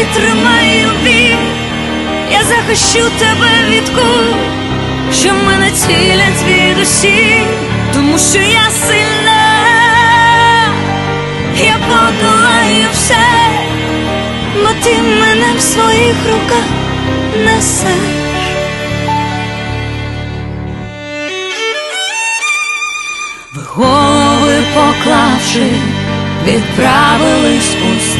витримаю біль, я захищу тебе від куль, що мене цілять звідусіль, тому що я сильна, я подолаю все, бо ти мене в своїх руках несеш. Ви голови поклавши, відправились у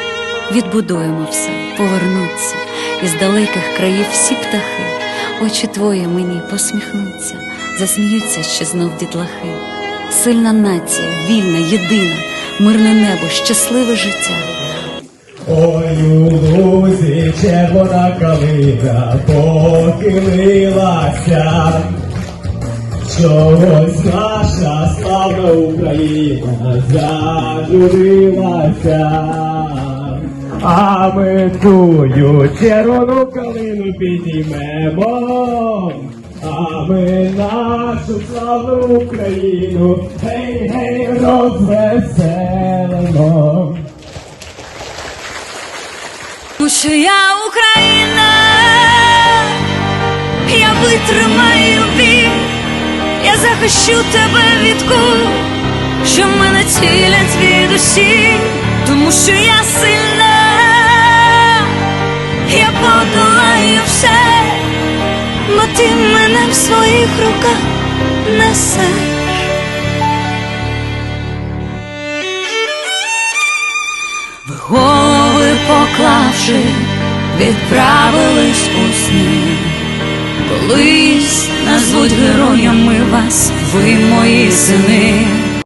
Відбудуємо все, повернуться, із далеких країв всі птахи, очі твої мені посміхнуться, засміються ще знов дітлахи. Сильна нація, вільна, єдина, мирне небо, щасливе життя. Ой, у лузі червона калина похилилася, чогось наша славна Україна зажурилася. А ми тую червону калину підіймемо, а ми нашу славну Україну, гей, гей, розвеселимо. Тому що я Україна, я витримаю біль, я захищу тебе від куль, що мене цілять звідусіль, тому що я сильна, я подолаю все, бо ти мене в своїх руках несеш. Ви голови поклавши, відправились у сни. Колись назвуть героями вас, ви мої сини.